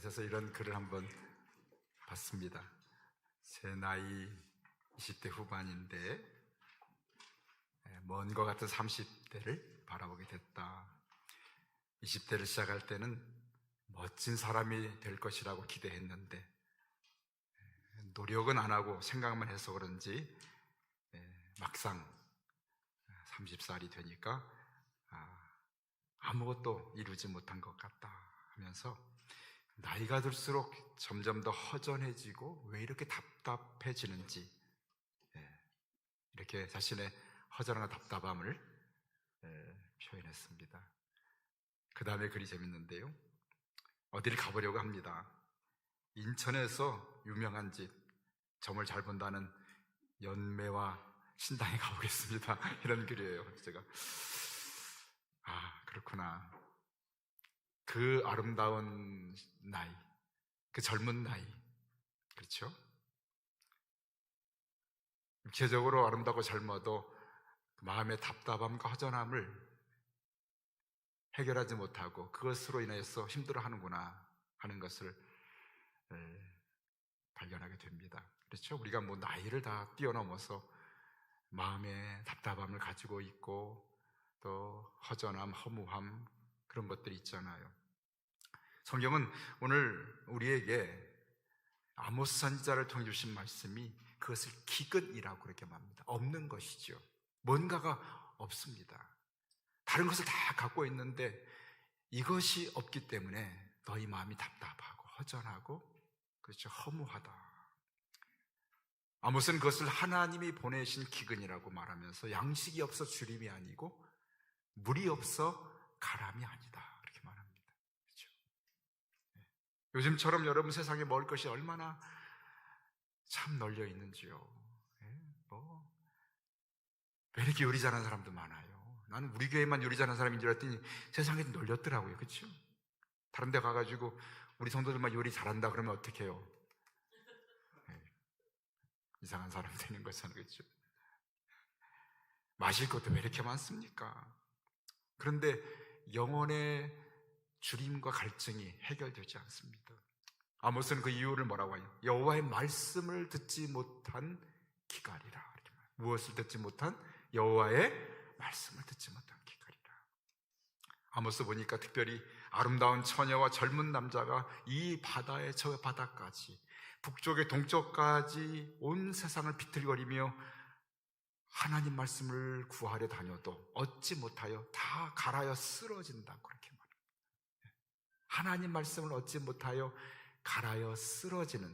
인터넷에서 이런 글을 한번 봤습니다. 제 나이 20대 후반인데 먼 것 같은 30대를 바라보게 됐다. 20대를 시작할 때는 멋진 사람이 될 것이라고 기대했는데 노력은 안 하고 생각만 해서 그런지 막상 30살이 되니까 아, 아무것도 이루지 못한 것 같다 하면서 나이가 들수록 점점 더 허전해지고 왜 이렇게 답답해지는지 예, 이렇게 자신의 허전한 답답함을 예, 표현했습니다. 그 다음에 글이 재밌는데요. 어디를 가보려고 합니다. 인천에서 유명한 집, 점을 잘 본다는 연매와 신당에 가보겠습니다. 이런 글이에요. 제가 아 그렇구나. 그 아름다운 나이, 그 젊은 나이, 그렇죠? 육체적으로 아름다고 젊어도 마음의 답답함과 허전함을 해결하지 못하고 그것으로 인해서 힘들어 하는구나 하는 것을 발견하게 됩니다. 그렇죠? 우리가 뭐 나이를 다 뛰어넘어서 마음의 답답함을 가지고 있고 또 허전함, 허무함 그런 것들이 있잖아요. 성경은 오늘 우리에게 아모스 선지자를 통해 주신 말씀이 그것을 기근이라고 그렇게 말합니다. 없는 것이죠. 뭔가가 없습니다. 다른 것을 다 갖고 있는데 이것이 없기 때문에 너희 마음이 답답하고 허전하고 그렇죠 허무하다. 아모스는 그것을 하나님이 보내신 기근이라고 말하면서 양식이 없어 주림이 아니고 물이 없어 가람이 아니다. 그렇죠? 네. 요즘처럼 여러분 세상에 먹을 것이 얼마나 참 널려 있는지요. 네, 뭐, 왜 이렇게 요리 잘하는 사람도 많아요. 나는 우리 교회만 요리 잘하는 사람인 줄 알았더니 세상에 널렸더라고요. 그렇죠? 다른 데 가가지고 우리 성도들만 요리 잘한다 그러면 어떻게 해요? 네. 이상한 사람 되는 거잖아요. 그렇죠? 마실 것도 왜 이렇게 많습니까? 그런데 영혼의 주림과 갈증이 해결되지 않습니다. 아모스는 그 이유를 뭐라고 하냐? 여호와의 말씀을 듣지 못한 기갈이라. 무엇을 듣지 못한 여호와의 말씀을 듣지 못한 기갈이라. 아모스 보니까 특별히 아름다운 처녀와 젊은 남자가 이 바다의 저 바다까지 북쪽의 동쪽까지 온 세상을 비틀거리며 하나님 말씀을 구하려 다녀도 얻지 못하여 다 갈아여 쓰러진다고 그렇게. 하나님 말씀을 얻지 못하여 갈아여 쓰러지는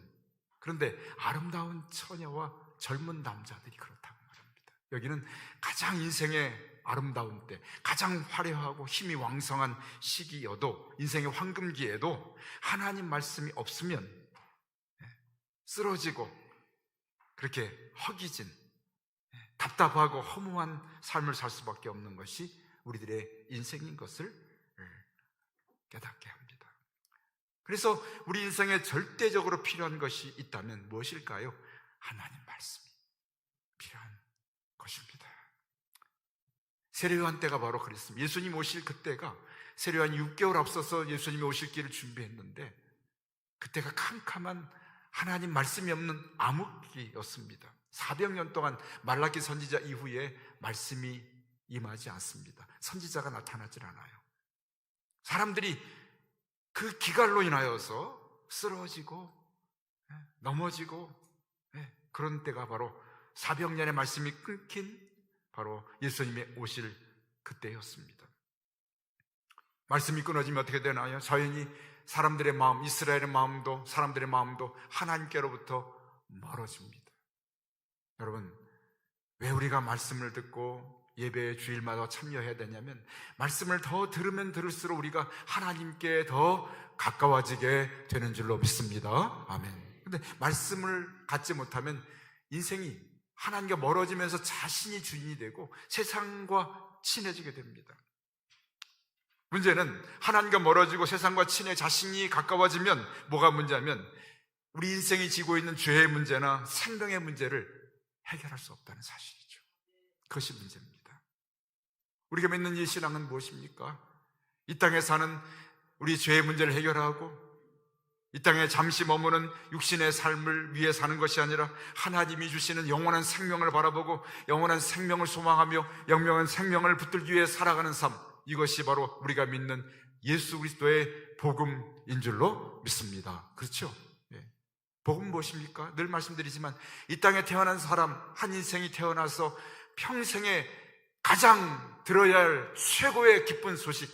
그런데 아름다운 처녀와 젊은 남자들이 그렇다고 말합니다. 여기는 가장 인생의 아름다운 때, 가장 화려하고 힘이 왕성한 시기여도 인생의 황금기에도 하나님 말씀이 없으면 쓰러지고 그렇게 허기진 답답하고 허무한 삶을 살 수밖에 없는 것이 우리들의 인생인 것을 깨닫게 합니다. 그래서 우리 인생에 절대적으로 필요한 것이 있다면 무엇일까요? 하나님 말씀이 필요한 것입니다. 세례요한 때가 바로 그랬습니다. 예수님 오실 그때가 세례요한 6개월 앞서서 예수님이 오실 길을 준비했는데 그때가 캄캄한 하나님 말씀이 없는 암흑기였습니다. 400년 동안 말라기 선지자 이후에 말씀이 임하지 않습니다. 선지자가 나타나질 않아요. 사람들이 그 기갈로 인하여서 쓰러지고 예, 넘어지고 예, 그런 때가 바로 400년의 말씀이 끊긴 바로 예수님의 오실 그때였습니다. 말씀이 끊어지면 어떻게 되나요? 자연히 사람들의 마음, 이스라엘의 마음도 사람들의 마음도 하나님께로부터 멀어집니다. 여러분, 왜 우리가 말씀을 듣고 예배 주일마다 참여해야 되냐면 말씀을 더 들으면 들을수록 우리가 하나님께 더 가까워지게 되는 줄로 믿습니다. 아멘. 근데 말씀을 갖지 못하면 인생이 하나님과 멀어지면서 자신이 주인이 되고 세상과 친해지게 됩니다. 문제는 하나님과 멀어지고 세상과 친해 자신이 가까워지면 뭐가 문제냐면 우리 인생이 지고 있는 죄의 문제나 생명의 문제를 해결할 수 없다는 사실이죠. 그것이 문제입니다. 우리가 믿는 이 신앙은 무엇입니까? 이 땅에 사는 우리 죄의 문제를 해결하고 이 땅에 잠시 머무는 육신의 삶을 위해 사는 것이 아니라 하나님이 주시는 영원한 생명을 바라보고 영원한 생명을 소망하며 영원한 생명을 붙들기 위해 살아가는 삶. 이것이 바로 우리가 믿는 예수 그리스도의 복음인 줄로 믿습니다. 그렇죠? 예. 복음 무엇입니까? 늘 말씀드리지만 이 땅에 태어난 사람 한 인생이 태어나서 평생에 가장 들어야 할 최고의 기쁜 소식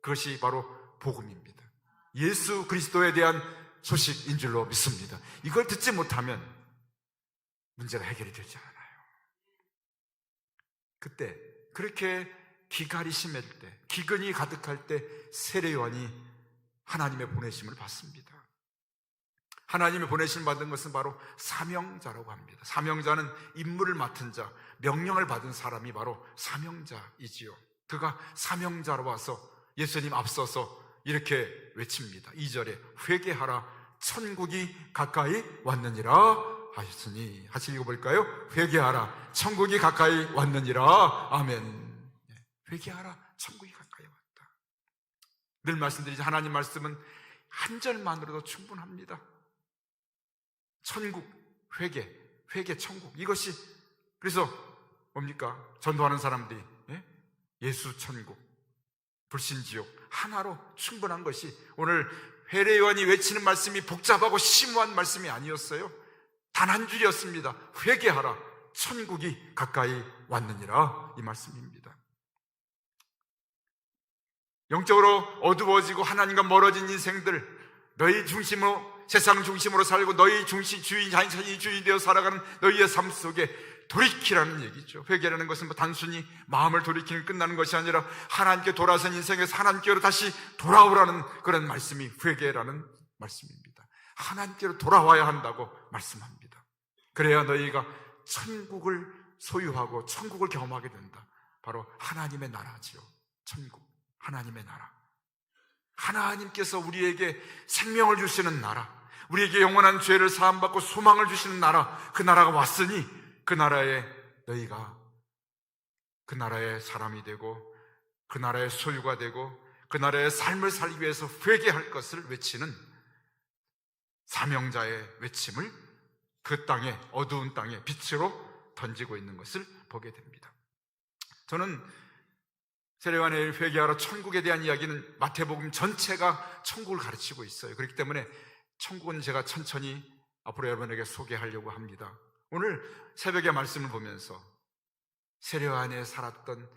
그것이 바로 복음입니다. 예수 그리스도에 대한 소식인 줄로 믿습니다. 이걸 듣지 못하면 문제가 해결이 되지 않아요. 그때 그렇게 기갈이 심할 때, 기근이 가득할 때 세례 요한이 하나님의 보내심을 받습니다. 하나님의 보내심 받은 것은 바로 사명자라고 합니다. 사명자는 임무를 맡은 자, 명령을 받은 사람이 바로 사명자이지요. 그가 사명자로 와서 예수님 앞서서 이렇게 외칩니다. 2절에 회개하라. 천국이 가까이 왔느니라 하셨으니. 같이 읽어볼까요? 회개하라. 천국이 가까이 왔느니라. 아멘. 네, 회개하라. 천국이 가까이 왔다. 늘 말씀드리지 하나님 말씀은 한 절만으로도 충분합니다 천국, 회개, 회개, 천국 이것이 그래서 뭡니까? 전도하는 사람들이 예? 예수 천국, 불신 지옥 하나로 충분한 것이 오늘 회례 요한이 외치는 말씀이 복잡하고 심오한 말씀이 아니었어요. 단 한 줄이었습니다. 회개하라. 천국이 가까이 왔느니라 이 말씀입니다. 영적으로 어두워지고 하나님과 멀어진 인생들 너희 중심으로 세상 중심으로 살고 너희 중심 주인 자신이 주인이 되어 살아가는 너희의 삶 속에 돌이키라는 얘기죠. 회개라는 것은 뭐 단순히 마음을 돌이키는 끝나는 것이 아니라 하나님께 돌아선 인생에서 하나님께로 다시 돌아오라는 그런 말씀이 회개라는 말씀입니다. 하나님께로 돌아와야 한다고 말씀합니다. 그래야 너희가 천국을 소유하고 천국을 경험하게 된다. 바로 하나님의 나라지요. 천국. 하나님의 나라. 하나님께서 우리에게 생명을 주시는 나라. 우리에게 영원한 죄를 사함받고 소망을 주시는 나라. 그 나라가 왔으니 그 나라에 너희가 그 나라의 사람이 되고 그 나라의 소유가 되고 그 나라의 삶을 살기 위해서 회개할 것을 외치는 사명자의 외침을 그 땅에 어두운 땅에 빛으로 던지고 있는 것을 보게 됩니다. 저는 세례관의 회개하러 천국에 대한 이야기는 마태복음 전체가 천국을 가르치고 있어요. 그렇기 때문에 천국은 제가 천천히 앞으로 여러분에게 소개하려고 합니다. 오늘 새벽의 말씀을 보면서 세례 안에 살았던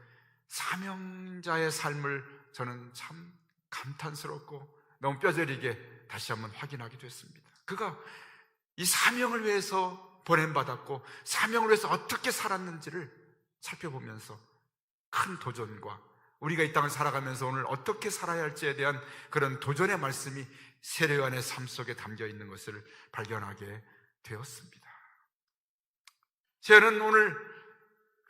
사명자의 삶을 저는 참 감탄스럽고 너무 뼈저리게 다시 한번 확인하게 됐습니다. 그가 이 사명을 위해서 보냄받았고 사명을 위해서 어떻게 살았는지를 살펴보면서 큰 도전과 우리가 이 땅을 살아가면서 오늘 어떻게 살아야 할지에 대한 그런 도전의 말씀이 세례관의 삶 속에 담겨 있는 것을 발견하게 되었습니다. 저는 오늘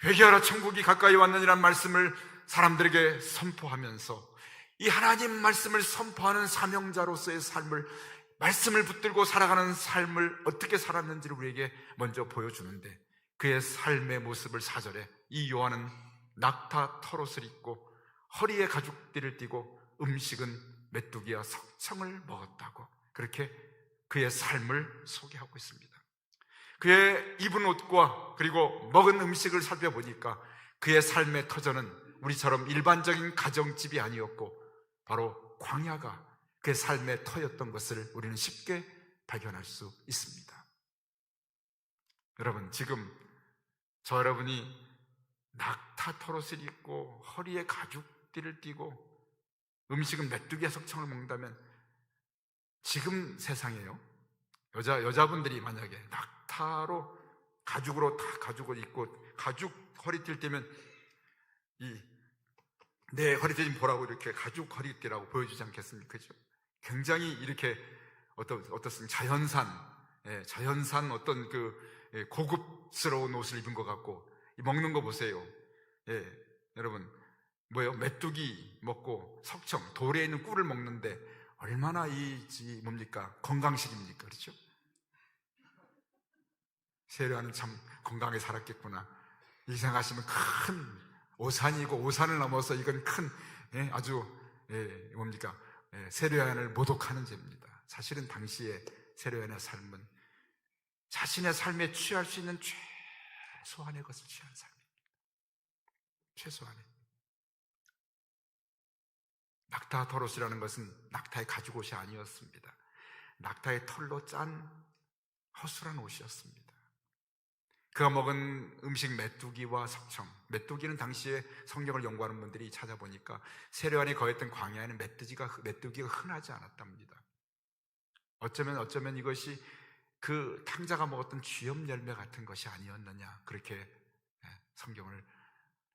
회개하라 천국이 가까이 왔느니란 말씀을 사람들에게 선포하면서 이 하나님 말씀을 선포하는 사명자로서의 삶을 말씀을 붙들고 살아가는 삶을 어떻게 살았는지를 우리에게 먼저 보여주는데 그의 삶의 모습을 사절해 이 요한은 낙타 털옷을 입고 허리에 가죽띠를 띠고 음식은 메뚜기와 석청을 먹었다고 그렇게 그의 삶을 소개하고 있습니다. 그의 입은 옷과 그리고 먹은 음식을 살펴보니까 그의 삶의 터전은 우리처럼 일반적인 가정집이 아니었고 바로 광야가 그의 삶의 터였던 것을 우리는 쉽게 발견할 수 있습니다. 여러분, 지금 저 여러분이 낙타 털옷을 입고 허리에 가죽 띠를 띠고 음식은 메뚜기의 석청을 먹는다면 지금 세상에요. 여자, 여자분들이 만약에 낙타로 가죽으로 다 가죽을 입고 가죽 허리띠를 떼면 이내 허리띠 좀 보라고 이렇게 가죽 허리띠라고 보여주지 않겠습니까? 그죠? 굉장히 이렇게 어떤, 어떻습니까? 자연산, 예, 자연산 어떤 그 예, 고급스러운 옷을 입은 것 같고 먹는 거 보세요. 예, 여러분 뭐예요? 메뚜기 먹고 석청, 돌에 있는 꿀을 먹는데 얼마나 이 뭡니까? 건강식입니까? 그렇죠? 세례하는 참 건강하게 살았겠구나. 이 생각하시면 큰 오산이고 오산을 넘어서 이건 큰 예, 아주 예, 뭡니까? 예, 세례안을 모독하는 죄입니다. 사실은 당시에 세례요한의 삶은 자신의 삶에 취할 수 있는 최소한의 것을 취한 삶입니다. 최소한의. 낙타 털옷이라는 것은 낙타의 가죽 옷이 아니었습니다. 낙타의 털로 짠 허술한 옷이었습니다. 그가 먹은 음식 메뚜기와 석청. 메뚜기는 당시에 성경을 연구하는 분들이 찾아보니까 세례관이 거했던 광야에는 메뚜기가 메뚜기가 흔하지 않았답니다. 어쩌면 어쩌면 이것이 그 탕자가 먹었던 쥐염 열매 같은 것이 아니었느냐 그렇게 예, 성경을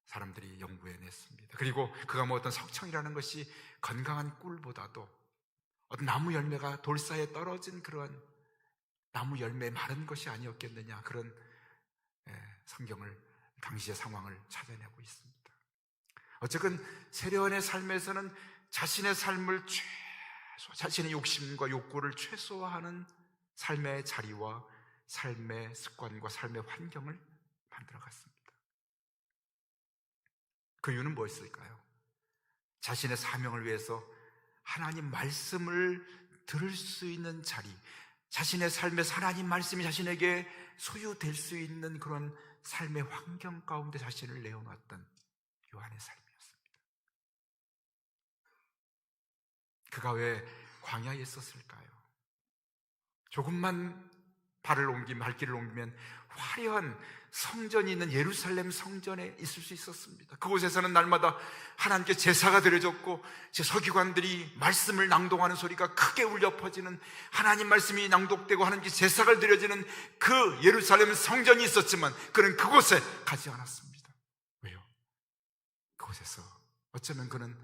사람들이 연구해냈습니다. 그리고 그가 먹었던 석청이라는 것이 건강한 꿀보다도 어떤 나무 열매가 돌사에 떨어진 그러한 나무 열매 마른 것이 아니었겠느냐 그런 예, 성경을 당시의 상황을 찾아내고 있습니다. 어쨌든 세례원의 삶에서는 자신의 삶을 최소, 자신의 욕심과 욕구를 최소화하는 삶의 자리와 삶의 습관과 삶의 환경을 만들어 갔습니다. 그 이유는 무엇일까요? 자신의 사명을 위해서 하나님 말씀을 들을 수 있는 자리, 자신의 삶에서 하나님 말씀이 자신에게 소유될 수 있는 그런 삶의 환경 가운데 자신을 내어놨던 요한의 삶이었습니다. 그가 왜 광야에 있었을까요? 조금만 발을 옮기면, 발길을 옮기면 화려한 성전이 있는 예루살렘 성전에 있을 수 있었습니다. 그곳에서는 날마다 하나님께 제사가 드려졌고 제 서기관들이 말씀을 낭독하는 소리가 크게 울려 퍼지는 하나님 말씀이 낭독되고 하나님께 제사가 드려지는 그 예루살렘 성전이 있었지만 그는 그곳에 가지 않았습니다. 왜요? 그곳에서 어쩌면 그는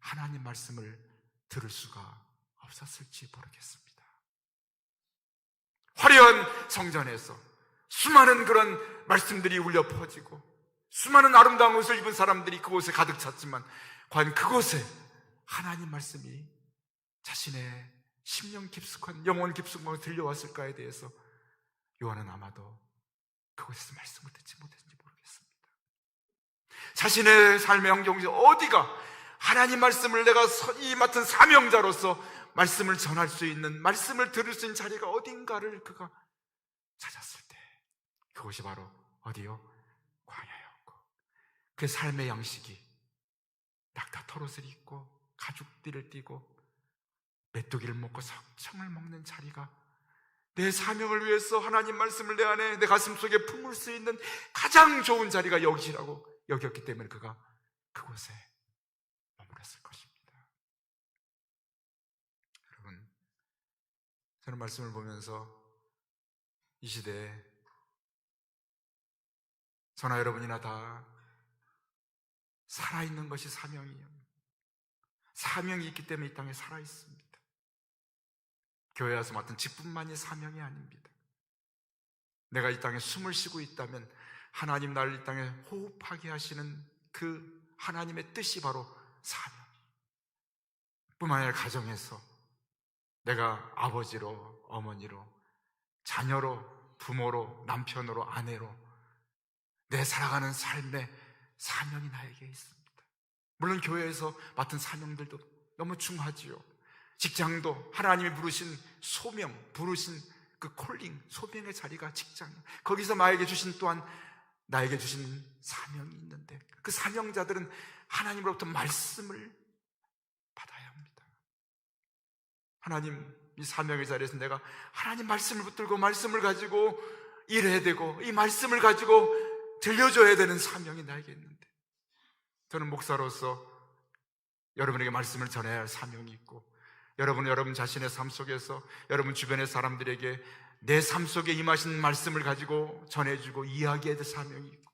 하나님 말씀을 들을 수가 없었을지 모르겠습니다. 화려한 성전에서 수많은 그런 말씀들이 울려 퍼지고 수많은 아름다운 옷을 입은 사람들이 그곳에 가득 찼지만 과연 그곳에 하나님 말씀이 자신의 심령 깊숙한 영혼 깊숙한 들려왔을까에 대해서 요한은 아마도 그곳에서 말씀을 듣지 못했는지 모르겠습니다. 자신의 삶의 환경에서 어디가 하나님 말씀을 내가 이 맡은 사명자로서 말씀을 전할 수 있는 말씀을 들을 수 있는 자리가 어딘가를 그가 찾았을 때 그것이 바로 어디요? 광야였고 그 삶의 양식이 낙타 털옷을 입고 가죽띠를 띠고 메뚜기를 먹고 석청을 먹는 자리가 내 사명을 위해서 하나님 말씀을 내 안에 내 가슴 속에 품을 수 있는 가장 좋은 자리가 여기라고 여겼기 때문에 그가 그곳에 머물렀을 것입니다. 여러분, 저는 말씀을 보면서 이 시대에 저나 여러분이나 다 살아있는 것이 사명이에요. 사명이 있기 때문에 이 땅에 살아있습니다. 교회 와서 맡은 직분만이 사명이 아닙니다. 내가 이 땅에 숨을 쉬고 있다면 하나님 나를 이 땅에 호흡하게 하시는 그 하나님의 뜻이 바로 사명. 뿐만 아니라 가정에서 내가 아버지로, 어머니로, 자녀로, 부모로, 남편으로, 아내로 내 살아가는 삶의 사명이 나에게 있습니다. 물론 교회에서 맡은 사명들도 너무 중하지요. 직장도 하나님이 부르신 소명, 부르신 그 콜링, 소명의 자리가 직장. 거기서 나에게 주신 또한 나에게 주신 사명이 있는데 그 사명자들은 하나님으로부터 말씀을 받아야 합니다. 하나님 이 사명의 자리에서 내가 하나님 말씀을 붙들고 말씀을 가지고 일해야 되고 이 말씀을 가지고 들려줘야 되는 사명이 나에게 있는데. 저는 목사로서 여러분에게 말씀을 전해야 할 사명이 있고 여러분 여러분 자신의 삶 속에서 여러분 주변의 사람들에게 내 삶 속에 임하신 말씀을 가지고 전해주고 이야기해야 될 사명이 있고.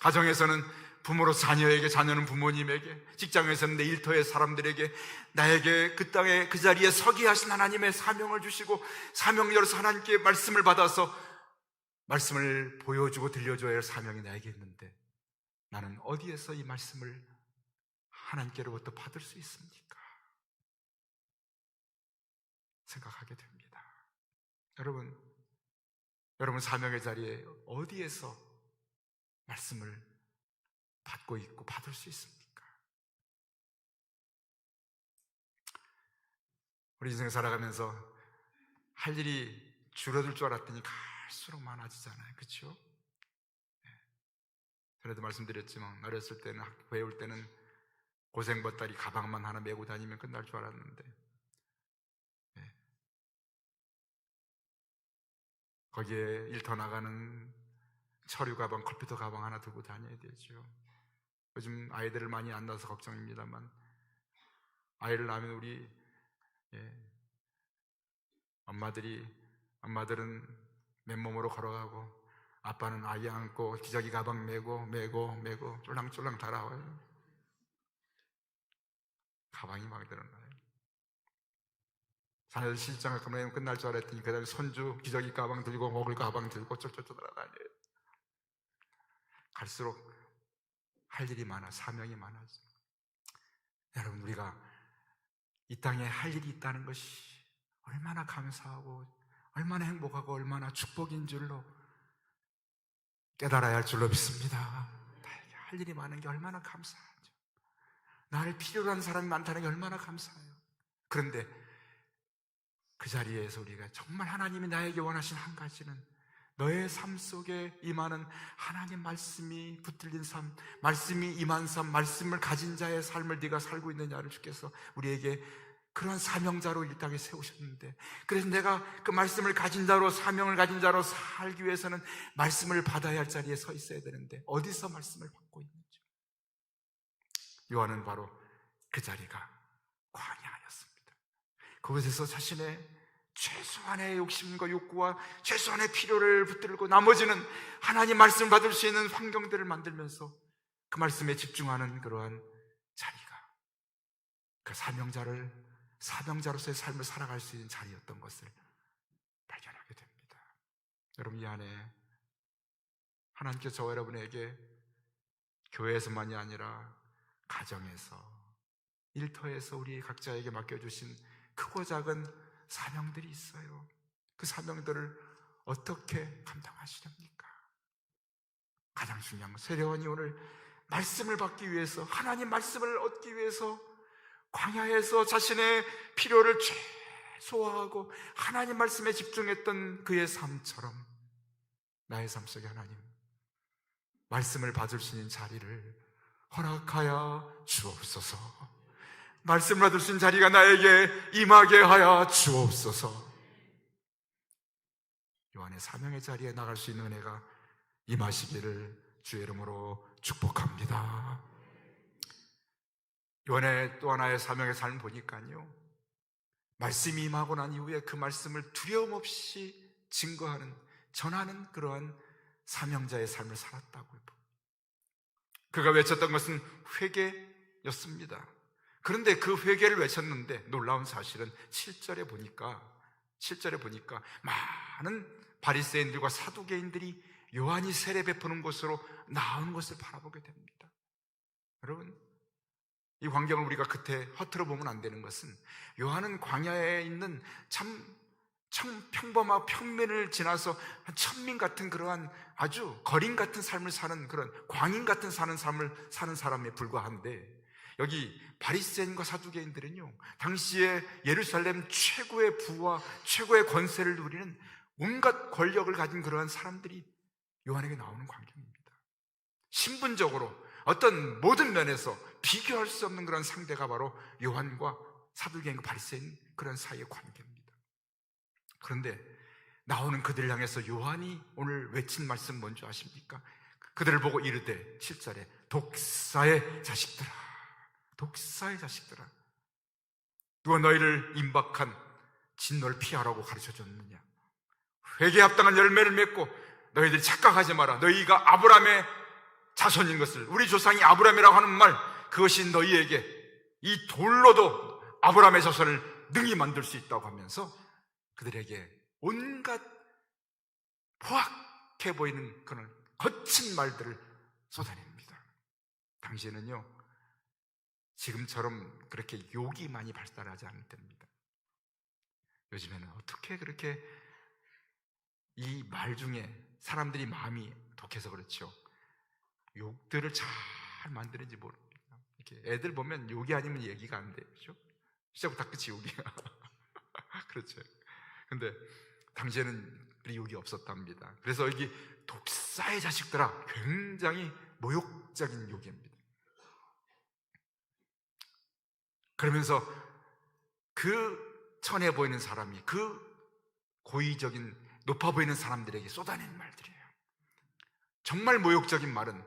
가정에서는 부모로 자녀에게 자녀는 부모님에게 직장에서는 내 일터의 사람들에게 나에게 그 땅에 그 자리에 서게 하신 하나님의 사명을 주시고 사명자로서 하나님께 말씀을 받아서 말씀을 보여주고 들려줘야 할 사명이 나에게 있는데 나는 어디에서 이 말씀을 하나님께로부터 받을 수 있습니까? 생각하게 됩니다. 여러분, 여러분 사명의 자리에 어디에서 말씀을 받고 있고 받을 수 있습니까? 우리 인생 살아가면서 할 일이 줄어들 줄 알았더니 갈수록 많아지잖아요. 그렇죠? 전에도 말씀드렸지만 어렸을 때는 학- 배울 때는 고생버다리 가방만 하나 메고 다니면 끝날 줄 알았는데 예. 거기에 일더 나가는 서류 가방, 컴퓨터 가방 하나 들고 다녀야 되죠. 요즘 아이들을 많이 안 낳아서 걱정입니다만 아이를 낳으면 우리 예, 엄마들이 엄마들은 맨몸으로 걸어가고 아빠는 아이 안고 기저귀 가방 메고 메고 메고 쫄랑쫄랑 달아와요. 가방이 막 늘어나요. 사실 실장을 끝내면 끝날 줄 알았더니 그 다음에 손주 기저귀 가방 들고 먹을 가방 들고 쫄쫄쫄 돌아다녀요. 갈수록 할 일이 많아 사명이 많아져. 여러분 우리가 이 땅에 할 일이 있다는 것이 얼마나 감사하고 얼마나 행복하고 얼마나 축복인 줄로 깨달아야 할 줄로 믿습니다. 나에게 할 일이 많은 게 얼마나 감사하죠. 나를 필요로 하는 사람이 많다는 게 얼마나 감사해요. 그런데 그 자리에서 우리가 정말 하나님이 나에게 원하신 한 가지는 너의 삶 속에 임하는 하나님 말씀이 붙들린 삶, 말씀이 임한 삶, 말씀을 가진 자의 삶을 네가 살고 있느냐를 주께서 우리에게 그런 사명자로 이 땅에 세우셨는데 그래서 내가 그 말씀을 가진 자로 사명을 가진 자로 살기 위해서는 말씀을 받아야 할 자리에 서 있어야 되는데 어디서 말씀을 받고 있는지 요한은 바로 그 자리가 광야였습니다. 그곳에서 자신의 최소한의 욕심과 욕구와 최소한의 필요를 붙들고 나머지는 하나님 말씀을 받을 수 있는 환경들을 만들면서 그 말씀에 집중하는 그러한 자리가 그 사명자를 사명자로서의 삶을 살아갈 수 있는 자리였던 것을 발견하게 됩니다. 여러분 이 안에 하나님께서 저와 여러분에게 교회에서만이 아니라 가정에서 일터에서 우리 각자에게 맡겨주신 크고 작은 사명들이 있어요. 그 사명들을 어떻게 감당하시렵니까? 가장 중요한 건 세례원이 오늘 말씀을 받기 위해서 하나님 말씀을 얻기 위해서 광야에서 자신의 필요를 최소화하고 하나님 말씀에 집중했던 그의 삶처럼 나의 삶 속에 하나님 말씀을 받을 수 있는 자리를 허락하여 주옵소서. 말씀을 받을 수 있는 자리가 나에게 임하게 하여 주옵소서. 요한의 사명의 자리에 나갈 수 있는 은혜가 임하시기를 주의 이름으로 축복합니다. 요한의 또 하나의 사명의 삶을 보니까요. 말씀이 임하고 난 이후에 그 말씀을 두려움 없이 증거하는, 전하는 그러한 사명자의 삶을 살았다고요. 그가 외쳤던 것은 회개였습니다. 그런데 그 회개를 외쳤는데 놀라운 사실은 7절에 보니까 7절에 보니까 많은 바리새인들과 사두개인들이 요한이 세례 베푸는 곳으로 나온 것을 바라보게 됩니다. 여러분 이 광경을 우리가 그때 허투루 보면 안 되는 것은 요한은 광야에 있는 참, 참 평범하고 평면을 지나서 천민 같은 그러한 아주 거린 같은 삶을 사는 그런 광인 같은 사는 삶을 사는 사람에 불과한데 여기 바리새인과 사두개인들은요 당시에 예루살렘 최고의 부와 최고의 권세를 누리는 온갖 권력을 가진 그러한 사람들이 요한에게 나오는 광경입니다. 신분적으로 어떤 모든 면에서 비교할 수 없는 그런 상대가 바로 요한과 사두개인과 바리새인 그런 사이의 관계입니다. 그런데 나오는 그들을 향해서 요한이 오늘 외친 말씀 뭔지 아십니까? 그들을 보고 이르되 7절에 독사의 자식들아 독사의 자식들아 누가 너희를 임박한 진노를 피하라고 가르쳐 줬느냐 회개 합당한 열매를 맺고 너희들이 착각하지 마라 너희가 아브라함의 자손인 것을 우리 조상이 아브라함이라고 하는 말 그것이 너희에게 이 돌로도 아브라함의 자손을 능히 만들 수 있다고 하면서 그들에게 온갖 포악해 보이는 그런 거친 말들을 쏟아냅니다. 당시에는요, 지금처럼 그렇게 욕이 많이 발달하지 않을 때입니다. 요즘에는 어떻게 그렇게 이 말 중에 사람들이 마음이 독해서 그렇죠. 욕들을 잘 만드는지 모릅니다. 이렇게 애들 보면 욕이 아니면 얘기가 안 돼요. 그죠? 시작부터 끝이 욕이야. 그렇죠. 근데 당시에는 미국이 없었답니다. 그래서 여기 독사의 자식들아 굉장히 모욕적인 욕입니다. 그러면서 그 천해 보이는 사람이 그 고의적인 높아 보이는 사람들에게 쏟아낸 말들이에요. 정말 모욕적인 말은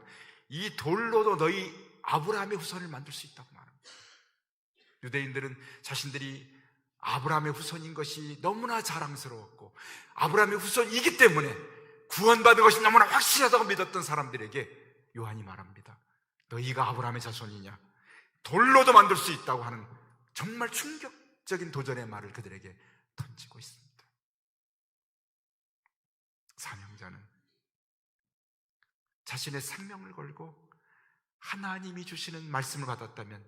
이 돌로도 너희 아브라함의 후손을 만들 수 있다고 말합니다. 유대인들은 자신들이 아브라함의 후손인 것이 너무나 자랑스러웠고 아브라함의 후손이기 때문에 구원받은 것이 너무나 확실하다고 믿었던 사람들에게 요한이 말합니다. 너희가 아브라함의 자손이냐? 돌로도 만들 수 있다고 하는 정말 충격적인 도전의 말을 그들에게 던지고 있습니다. 사명자는 자신의 생명을 걸고 하나님이 주시는 말씀을 받았다면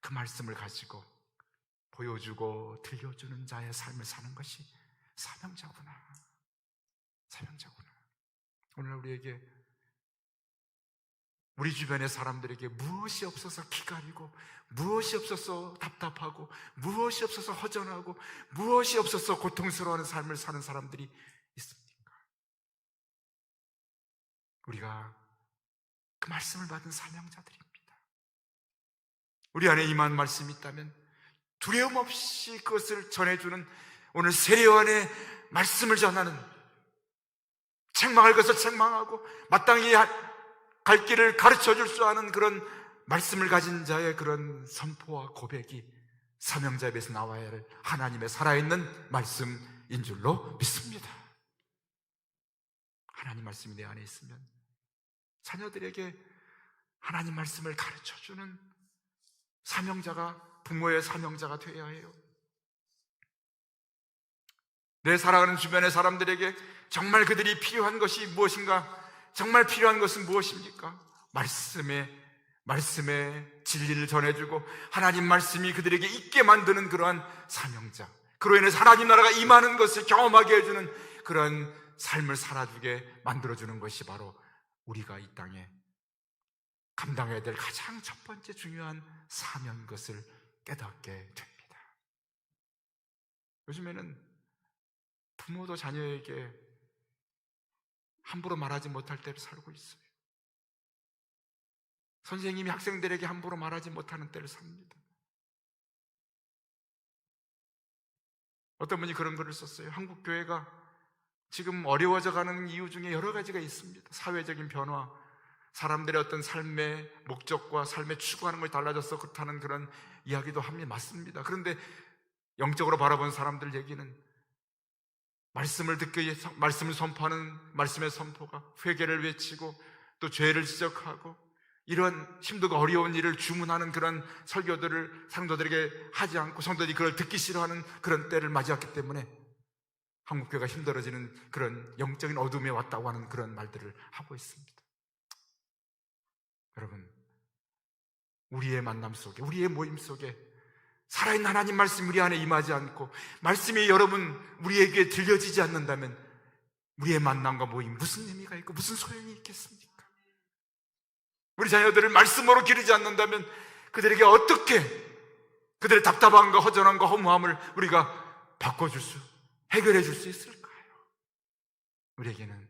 그 말씀을 가지고 보여주고 들려주는 자의 삶을 사는 것이 사명자구나. 사명자구나. 오늘 우리에게 우리 주변의 사람들에게 무엇이 없어서 기다리고 무엇이 없어서 답답하고 무엇이 없어서 허전하고 무엇이 없어서 고통스러워하는 삶을 사는 사람들이 있습니까? 우리가 그 말씀을 받은 사명자들입니다. 우리 안에 임한 말씀이 있다면 두려움 없이 그것을 전해주는 오늘 세례요한의 말씀을 전하는 책망할 것을 책망하고 마땅히 갈 길을 가르쳐 줄 수 아는 그런 말씀을 가진 자의 그런 선포와 고백이 사명자 입에서 나와야 할 하나님의 살아있는 말씀인 줄로 믿습니다. 하나님 말씀이 내 안에 있으면 자녀들에게 하나님 말씀을 가르쳐 주는 사명자가 부모의 사명자가 되어야 해요. 내 살아가는 주변의 사람들에게 정말 그들이 필요한 것이 무엇인가? 정말 필요한 것은 무엇입니까? 말씀의 말씀의 진리를 전해주고 하나님 말씀이 그들에게 있게 만드는 그러한 사명자. 그로 인해서 하나님 나라가 임하는 것을 경험하게 해주는 그런 삶을 살아주게 만들어주는 것이 바로 우리가 이 땅에 감당해야 될 가장 첫 번째 중요한 사명인 것을 깨닫게 됩니다. 요즘에는 부모도 자녀에게 함부로 말하지 못할 때를 살고 있어요. 선생님이 학생들에게 함부로 말하지 못하는 때를 삽니다. 어떤 분이 그런 글을 썼어요. 한국 교회가 지금 어려워져 가는 이유 중에 여러 가지가 있습니다. 사회적인 변화, 사람들의 어떤 삶의 목적과 삶의 추구하는 것이 달라져서 그렇다는 그런 이야기도 합니다. 맞습니다. 그런데 영적으로 바라본 사람들 얘기는 말씀을 듣기 말씀을 선포하는 말씀의 선포가 회개를 외치고 또 죄를 지적하고 이런 힘들고 어려운 일을 주문하는 그런 설교들을 성도들에게 하지 않고 성도들이 그걸 듣기 싫어하는 그런 때를 맞이했기 때문에 한국교회가 힘들어지는 그런 영적인 어둠에 왔다고 하는 그런 말들을 하고 있습니다. 여러분, 우리의 만남 속에, 우리의 모임 속에 살아있는 하나님 말씀 우리 안에 임하지 않고 말씀이 여러분 우리에게 들려지지 않는다면 우리의 만남과 모임 무슨 의미가 있고 무슨 소용이 있겠습니까? 우리 자녀들을 말씀으로 기르지 않는다면 그들에게 어떻게 그들의 답답함과 허전함과 허무함을 우리가 바꿔줄 수, 해결해 줄 수 있을까요? 우리에게는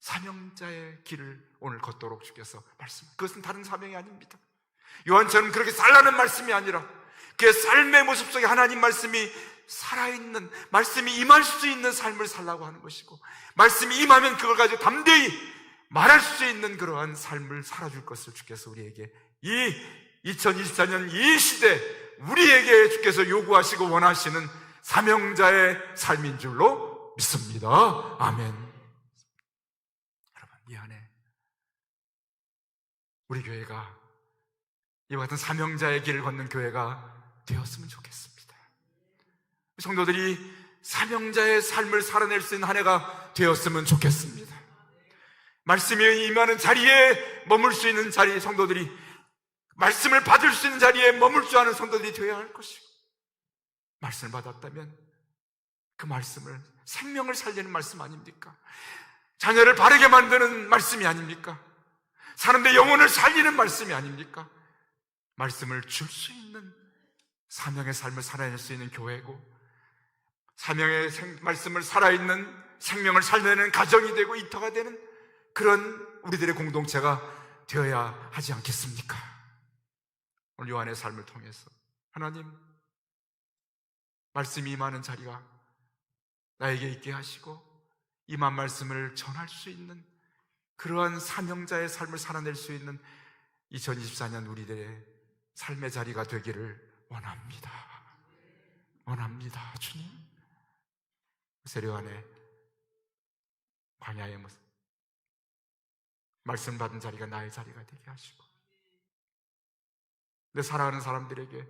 사명자의 길을 오늘 걷도록 주께서 말씀. 그것은 다른 사명이 아닙니다. 요한처럼 그렇게 살라는 말씀이 아니라 그의 삶의 모습 속에 하나님 말씀이 살아있는, 말씀이 임할 수 있는 삶을 살라고 하는 것이고, 말씀이 임하면 그걸 가지고 담대히 말할 수 있는 그러한 삶을 살아줄 것을 주께서 우리에게 이 2024년 이 시대 우리에게 주께서 요구하시고 원하시는 사명자의 삶인 줄로 믿습니다. 아멘. 여러분, 이 안에 우리 교회가 이와 같은 사명자의 길을 걷는 교회가 되었으면 좋겠습니다. 성도들이 사명자의 삶을 살아낼 수 있는 한 해가 되었으면 좋겠습니다. 말씀이 임하는 자리에 머물 수 있는 자리 성도들이 말씀을 받을 수 있는 자리에 머물 줄 아는 성도들이 되어야 할 것이고 말씀을 받았다면 그 말씀을 생명을 살리는 말씀 아닙니까? 자녀를 바르게 만드는 말씀이 아닙니까? 사람들의 영혼을 살리는 말씀이 아닙니까? 말씀을 줄 수 있는 사명의 삶을 살아낼 수 있는 교회고 사명의 생- 말씀을 살아있는 생명을 살려내는 가정이 되고 이터가 되는 그런 우리들의 공동체가 되어야 하지 않겠습니까? 오늘 요한의 삶을 통해서 하나님 말씀이 임하는 자리가 나에게 있게 하시고 임한 말씀을 전할 수 있는 그러한 사명자의 삶을 살아낼 수 있는 2024년 우리들의 삶의 자리가 되기를 원합니다. 원합니다. 주님. 세례 안에 광야의 모습 말씀 받은 자리가 나의 자리가 되게 하시고 내 사랑하는 사람들에게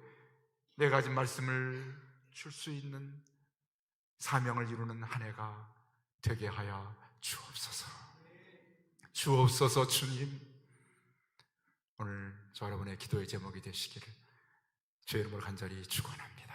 내 가진 말씀을 줄 수 있는 사명을 이루는 한 해가 되게 하여 주옵소서. 주옵소서 주님. 오늘 저 여러분의 기도의 제목이 되시기를 주의 이름으로 간절히 축원합니다.